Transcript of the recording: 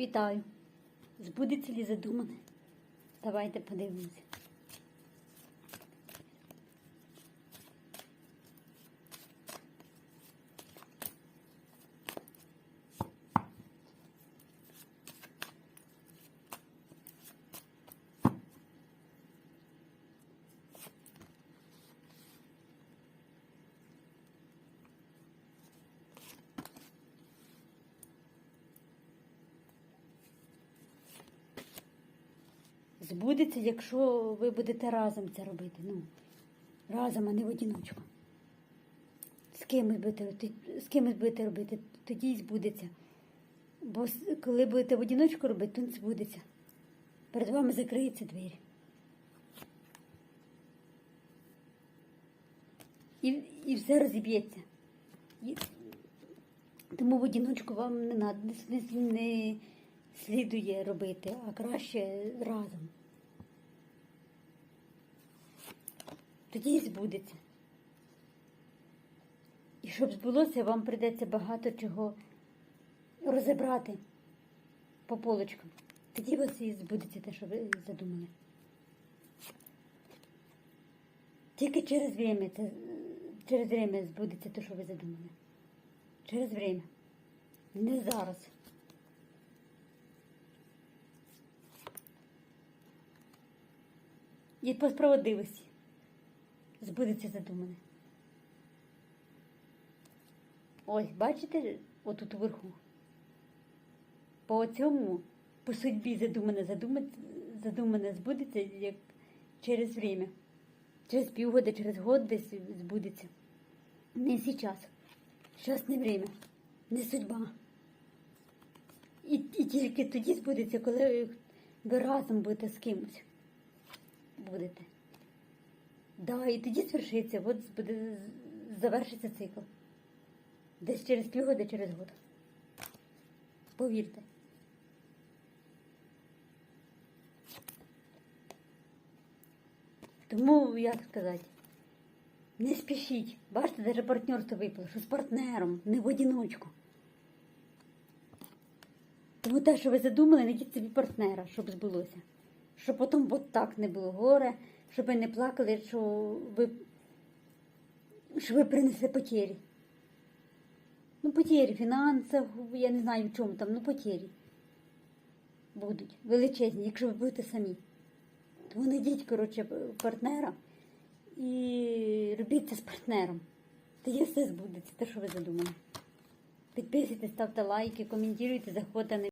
Вітаю. Збудеться ли задумане? Давайте подивимося. Збудеться, якщо ви будете разом це робити. Ну, разом, а не в одиночку. З кимось будете, з кимось будете робити, тоді й збудеться. Бо коли будете в одиночку робити, то не збудеться. Перед вами закриються двері. І, і все розіб'ється. І- Тому в одиночку вам не, не, не слідує робити, а краще разом. Тоді і збудеться. І щоб збулося, вам прийдеться багато чого розібрати по полочкам. Тоді вас і збудеться те, що ви задумали. Тільки через время, це, через время збудеться те, що ви задумали. Через время. Не зараз. І по справедливості збудеться задумане. Ось, бачите, отут уверху. По цьому, по судьбі задумане, задумане, задумане збудеться як через время. Через півгода, через год десь збудеться. Не зараз. Зараз не время, не судьба. І, і тільки тоді збудеться, коли ви разом будете з кимось. Будете. Да, і тоді свершиться, от буде, завершиться цикл. Десь через півгода, через год. Повірте. Тому, як сказати, не спішіть. Бачите, навіть партнерство випало, що з партнером, не в одиночку. Тому те, що ви задумали, знайдіть собі партнера, щоб збулося. Щоб потім от так не було горе, щоб ви не плакали, що ви, що ви принесли потері. Ну, потері фінансах, я не знаю в чому там, ну потері будуть величезні, якщо ви будете самі. Тому знайдіть, коротше, партнера і робіть це з партнером. Тоді все збудеться, те, що ви задумали. Підписуйтесь, ставте лайки, коментуйте, заходьте на